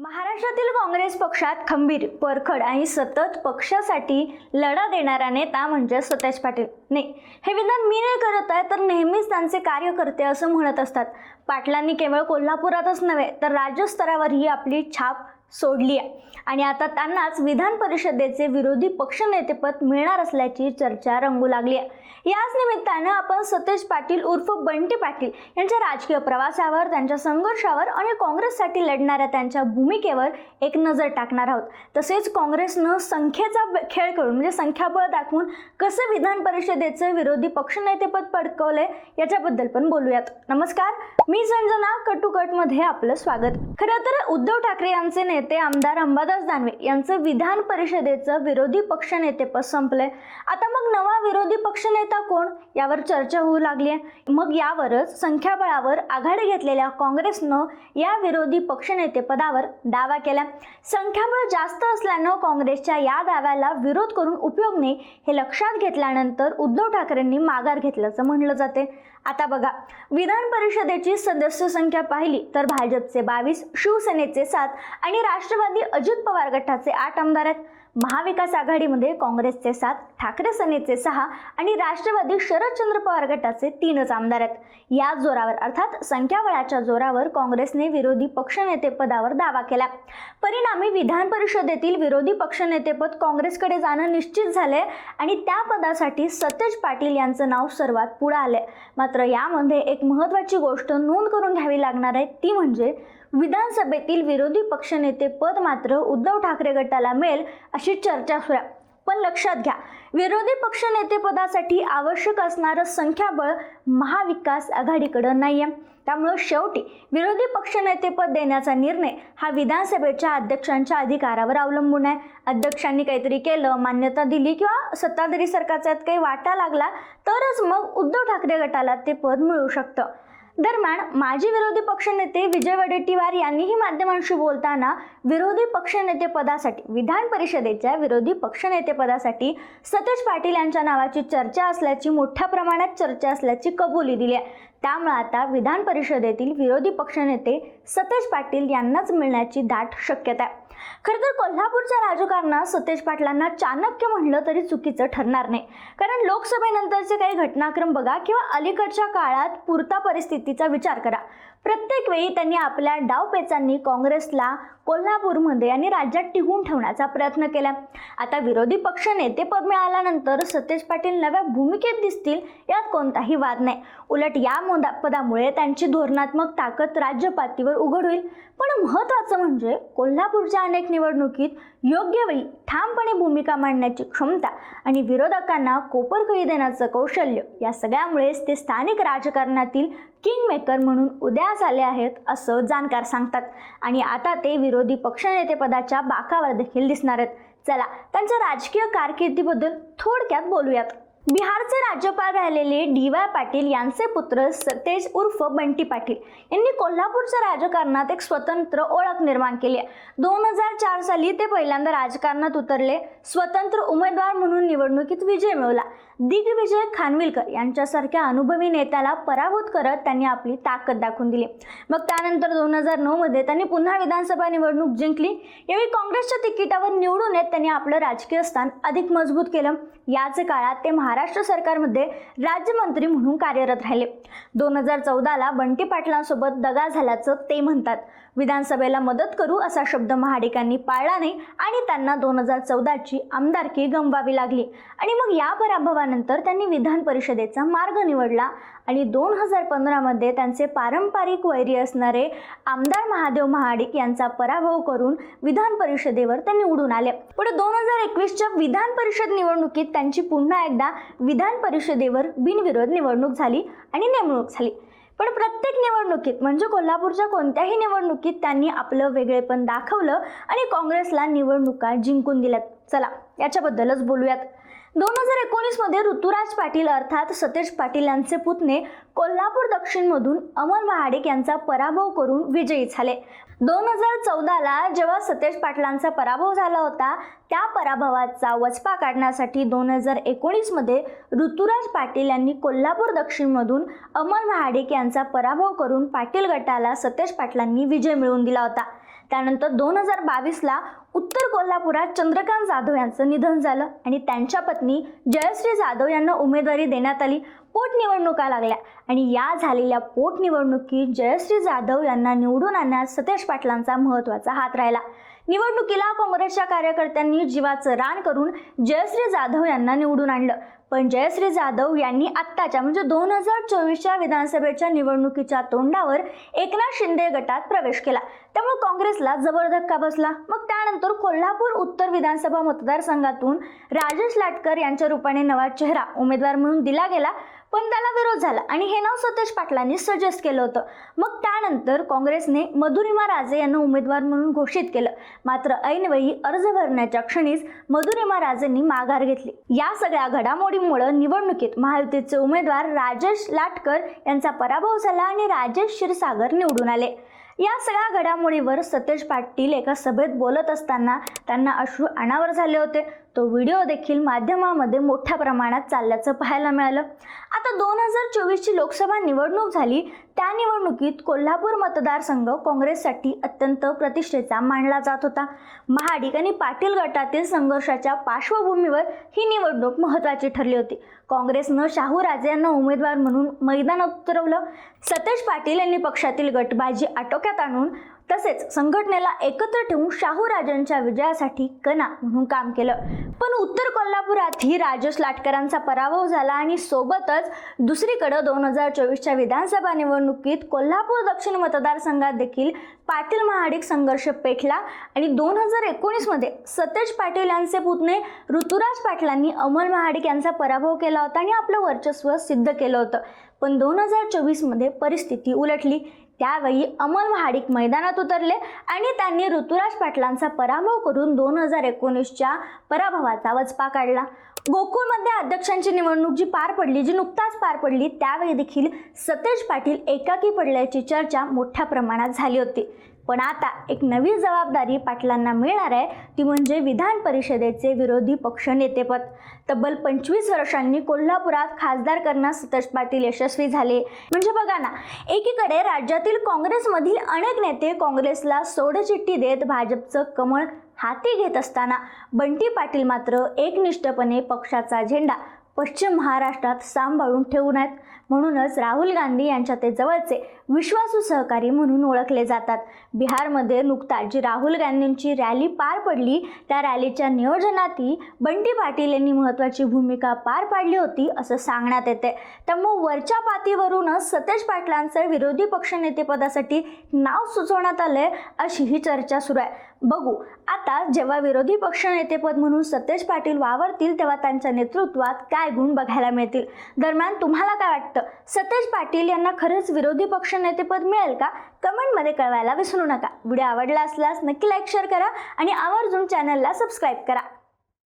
महाराष्ट्रातील काँग्रेस पक्षात खंबीर परखड आणि सतत पक्षासाठी लढा देणारा नेता म्हणजे सतेज पाटील. नाही हे विधान मी नाही करत आहे तर नेहमीच त्यांचे कार्यकर्ते असं म्हणत असतात. पाटलांनी केवळ कोल्हापुरातच नव्हे तर राज्यस्तरावरही आपली छाप सोडली आहे. आणि आता त्यांनाच विधान परिषदेचे विरोधी पक्षनेतेपद मिळणार असल्याची चर्चा रंगू लागली आहे. याच निमित्तानं आपण सतेज पाटील उर्फ बंटी पाटील यांच्या राजकीय प्रवासावर त्यांच्या संघर्षावर आणि काँग्रेससाठी लढणाऱ्या त्यांच्या भूमिकेवर एक नजर टाकणार आहोत. तसेच काँग्रेसनं संख्येचा खेळ करून म्हणजे संख्याबळ दाखवून कसं विधान परिषदेचं विरोधी पक्षनेतेपद पडकवलंय याच्याबद्दल पण बोलूयात. नमस्कार मी संजना कटुकटमध्ये आपलं स्वागत. खरं तर उद्धव ठाकरे यांचे नेते आमदार अंबादास दानवे यांचं विधान परिषदेचं विरोधी पक्षनेतेपद संपलंय आता मग नवा विरोधी पक्षनेता कोण? यावर चर्चा होऊ लागली आहे मग यावरच संख्याबळावर आघाडी घेतलेल्या काँग्रेसनं या विरोधी पक्षनेतेपदावर दावा केला संख्याबळ जास्त असल्यानं काँग्रेसच्या या दाव्याला विरोध करून उपयोग नाही हे लक्षात घेतल्यानंतर उद्धव ठाकरेंनी माघार घेतल्याचं म्हणलं जाते. आता बघा विधान परिषदेची सदस्य संख्या पाहिली तर भाजपचे बावीस शिवसेनेचे सात आणि राष्ट्रवादी अजित पवार गटाचे आठ आमदार आहेत. महाविकास आघाडीमध्ये काँग्रेसचे सात ठाकरे सेनेचे सहा आणि राष्ट्रवादी शरदचंद्र पवार गटाचे तीनच आमदार आहेत. या जोरावर अर्थात संख्याबळाच्या जोरावर काँग्रेसने विरोधी पक्षनेतेपदावर दावा केला. परिणामी विधान परिषदेतील विरोधी पक्षनेतेपद काँग्रेसकडे जाणं निश्चित झाले आणि त्या पदासाठी सतेज पाटील यांचं नाव सर्वात पुढे आले मात्र यामध्ये एक महत्त्वाची गोष्ट नोंद करून घ्यावी लागणार आहे ती म्हणजे विधानसभेतील विरोधी पक्षनेते पद मात्र उद्धव ठाकरे गटाला मिळेल अशी चर्चा सुरू. पण लक्षात घ्या विरोधी पक्षनेतेपदासाठी आवश्यक असणारं संख्याबळ महाविकास आघाडीकडं नाही आहे त्यामुळं शेवटी विरोधी पक्षनेतेपद देण्याचा निर्णय हा विधानसभेच्या अध्यक्षांच्या अधिकारावर अवलंबून आहे. अध्यक्षांनी काहीतरी केलं मान्यता दिली किंवा सत्ताधारी सरकारचा काही वाटा लागला तरच मग उद्धव ठाकरे गटाला ते पद मिळू शकतं. दरम्यान माजी विरोधी पक्षनेते विजय वडेट्टीवार यांनीही माध्यमांशी बोलताना विरोधी पक्षनेते पदासाठी विधान परिषदेच्या विरोधी पक्षनेते पदासाठी सतेज पाटील यांच्या नावाची चर्चा असल्याची मोठ्या प्रमाणात चर्चा असल्याची कबुली दिली आहे. त्यामुळे आता विधान परिषदेतील विरोधी पक्षनेते सतेज पाटील यांनाच मिळण्याची दाट शक्यता आहे. खरं तर कोल्हापूरच्या राजकारणात सतेज पाटलांना चाणक्य म्हणलं तरी चुकीचं ठरणार नाही. कारण लोकसभेनंतरचे काही घटनाक्रम बघा किंवा अलीकडच्या काळात पुरता परिस्थितीचा विचार करा. प्रत्येक वेळी त्यांनी आपल्या डावपेचांनी काँग्रेसला कोल्हापूरमध्ये आणि राज्यात टिकून ठेवण्याचा प्रयत्न केला. आता विरोधी पक्ष नेतेपद मिळाल्यानंतर सतेज पाटील नव्या भूमिकेत दिसतील यात कोणताही वाद नाही. उलट या मोदा पदामुळे त्यांची धोरणात्मक ताकद राज्य पातळीवर उघड होईल पण महत्त्वाचं म्हणजे कोल्हापूरच्या अनेक निवडणुकीत योग्य वेळी ठामपणे भूमिका मांडण्याची क्षमता आणि विरोधकांना कोपरकळी देण्याचं कौशल्य या सगळ्यामुळेच ते स्थानिक राजकारणातील किंग मेकर म्हणून उदयास आले आहेत असं जाणकार सांगतात. आणि आता ते विरोधी पक्षनेतेपदाच्या बाकावर देखील दिसणार आहेत. चला त्यांच्या राजकीय कारकिर्दीबद्दल थोडक्यात बोलूयात. बिहारचे राज्यपाल राहिलेले डी वाय पाटील यांचे पुत्र सतेज उर्फ बंटी पाटील यांनी कोल्हापूरच्या राजकारणात एक स्वतंत्र ओळख निर्माण केली आहे. दोन हजार चार साली ते पहिल्यांदा राजकारणात उतरले. स्वतंत्र उमेदवार म्हणून निवडणुकीत विजय मिळवला. दिग्विजय खानविलकर यांच्यासारख्या अनुभवी नेत्याला पराभूत करत त्यांनी आपली ताकद दाखवून दिली. मग त्यानंतर दोन हजार नऊमध्ये त्यांनी पुन्हा विधानसभा निवडणूक जिंकली. यावेळी काँग्रेसच्या तिकिटावर निवडून येत त्यांनी आपलं राजकीय स्थान अधिक मजबूत केलं. याच काळात ते महा महाराष्ट्र सरकारमध्ये राज्यमंत्री म्हणून कार्यरत राहिले. दोन हजार चौदाला बंटी पाटलांसोबत दगा झाल्याचं ते म्हणतात. विधानसभेला मदत करू असा शब्द महाडिकांनी पाळला नाही आणि त्यांना दोन हजार चौदाची आमदारकी गमवावी लागली. आणि मग या पराभवानंतर त्यांनी विधान परिषदेचा मार्ग निवडला. आणि दोन हजार पंधरामध्ये त्यांचे पारंपरिक वैरी असणारे आमदार महादेव महाडिक यांचा पराभव करून विधान परिषदेवर ते निवडून आले. पुढे दोन हजार एकवीसच्या विधान परिषद निवडणुकीत त्यांची पुन्हा एकदा विधान परिषदेवर बिनविरोध निवडणूक झाली आणि नेमणूक झाली. पण प्रत्येक निवडणुकीत म्हणजे कोल्हापूरच्या कोणत्याही निवडणुकीत त्यांनी आपलं वेगळेपण दाखवलं आणि काँग्रेसला निवडणुका जिंकून दिल्यात. चला याच्याबद्दलच बोलूयात. दोन हजार एकोणीसमध्ये ऋतुराज पाटील अर्थात सतेज पाटील यांचे पुतणे कोल्हापूर दक्षिणमधून अमर महाडिक यांचा पराभव करून विजयी झाले. दोन हजार चौदाला जेव्हा सतेज पाटलांचा पराभव झाला होता त्या पराभवाचा वचपा काढण्यासाठी दोन हजार एकोणीसमध्ये ऋतुराज पाटील यांनी कोल्हापूर दक्षिणमधून अमल महाडिक यांचा पराभव करून पाटील गटाला सतेज पाटलांनी विजय मिळवून दिला होता. त्यानंतर दोन हजार बावीसला उत्तर कोल्हापुरात चंद्रकांत जाधव यांचं निधन झालं आणि त्यांच्या पत्नी जयश्री जाधव यांना उमेदवारी देण्यात आली. पोटनिवडणुका लागल्या आणि या झालेल्या पोटनिवडणुकीत जयश्री जाधव यांना निवडून आणण्यात सतेज पाटलांचा महत्त्वाचा हात राहिला. निवडणुकीला काँग्रेसच्या कार्यकर्त्यांनी जीवाचं रान करून जयश्री जाधव यांना निवडून आणलं. पण जयश्री जाधव यांनी आत्ताच्या म्हणजे दोन हजार चोवीसच्या विधानसभेच्या निवडणुकीच्या तोंडावर एकनाथ शिंदे गटात प्रवेश केला. त्यामुळे काँग्रेसला जबर धक्का बसला. मग त्यानंतर कोल्हापूर उत्तर विधानसभा मतदारसंघातून राजेश लाटकर यांच्या रूपाने नवा चेहरा उमेदवार म्हणून दिला गेला. पण त्याला विरोध झाला आणि हे नाव सतेज पाटलांनी सजेस्ट केलं होतं. मग त्यानंतर काँग्रेसने मधुरिमा राजे यांना उमेदवार म्हणून घोषित केलं. मात्र ऐनवेळी अर्ज भरण्याच्या क्षणीच मधुरिमा राजेंनी माघार घेतली. या सगळ्या घडामोडीमुळे निवडणुकीत महायुतीचे उमेदवार राजेश लाटकर यांचा पराभव झाला आणि राजेश क्षीरसागर निवडून आले. या सगळ्या घडामोडीवर सतेज पाटील एका सभेत बोलत असताना त्यांना अश्रू अनावर झाले होते. तो व्हिडिओ देखील माध्यमामध्ये मोठ्या प्रमाणात चालल्याचं पाहायला मिळालं. आता दोन हजार चोवीसची लोकसभा निवडणूक झाली. त्या निवडणुकीत कोल्हापूर मतदारसंघ काँग्रेससाठी अत्यंत प्रतिष्ठेचा मानला जात होता. महाडिक आणि पाटील गटातील संघर्षाच्या पार्श्वभूमीवर ही निवडणूक महत्त्वाची ठरली होती. काँग्रेसनं शाहूराजे यांना उमेदवार म्हणून मैदानात उतरवलं. सतेज पाटील यांनी पक्षातील गटबाजी आटोक्यात आणून तसेच संघटनेला एकत्र ठेवून शाहू राजांच्या विजयासाठी कणा म्हणून काम केलं. पण उत्तर कोल्हापुरातही राजेश लाटकरांचा पराभव झाला आणि सोबतच दुसरीकडं दोन हजार चोवीसच्या विधानसभा निवडणुकीत कोल्हापूर दक्षिण मतदारसंघात देखील पाटील महाडिक संघर्ष पेटला आणि दोन हजार एकोणीसमध्ये सतेज पाटील यांचे पुतणे ऋतुराज पाटलांनी अमल महाडिक यांचा पराभव केला होता आणि आपलं वर्चस्व सिद्ध केलं होतं. पण दोन हजार चोवीसमध्ये परिस्थिती उलटली. त्यावेळी अमल महाडिक मैदानात उतरले आणि त्यांनी ऋतुराज पाटलांचा पराभव करून दोन हजार एकोणीसच्या पराभवाचा वचपा काढला. गोकुळमध्ये अध्यक्षांची निवडणूक जी पार पडली जी नुकताच पार पडली त्यावेळी देखील सतेज पाटील एकाकी पडल्याची चर्चा मोठ्या प्रमाणात झाली होती. पण आता एक नवी जबाबदारी पाटलांना मिळणार आहे ती म्हणजे विधान परिषदेचे विरोधी पक्ष नेतेपद. तब्बल पंचवीस वर्षांनी कोल्हापुरात खासदार करण्यास सतेज पाटील यशस्वी झाले. म्हणजे बघा ना एकीकडे राज्यातील काँग्रेसमधील अनेक नेते काँग्रेसला सोडचिठ्ठी देत भाजपचं कमळ हाती घेत असताना बंटी पाटील मात्र एकनिष्ठपणे पक्षाचा झेंडा पश्चिम महाराष्ट्रात सांभाळून ठेवून आहेत. म्हणूनच राहुल गांधी यांच्या ते जवळचे विश्वासू सहकारी म्हणून ओळखले जातात. बिहारमध्ये नुकताच जी राहुल गांधींची रॅली पार पडली त्या रॅलीच्या नियोजनातही बंटी पाटील यांनी महत्त्वाची भूमिका पार पाडली होती असं सांगण्यात येते. त्यामुळे वरच्या पातीवरूनच सतेज पाटलांचं विरोधी पक्षनेतेपदासाठी नाव सुचवण्यात आलंय अशी ही चर्चा सुरू आहे. बघू. आता जेव्हा विरोधी पक्षनेतेपद म्हणून सतेज पाटील वावरतील तेव्हा त्यांच्या नेतृत्वात काय गुण बघायला मिळतील? दरम्यान तुम्हाला काय वाटतं? सतेज पाटील यांना खरंच विरोधी पक्षनेतेपद मिळेल का? कमेंटमध्ये कळवायला विसरू नका. व्हिडिओ आवडला असल्यास नक्की लाईक शेअर करा आणि आवर्जून चॅनलला सबस्क्राईब करा.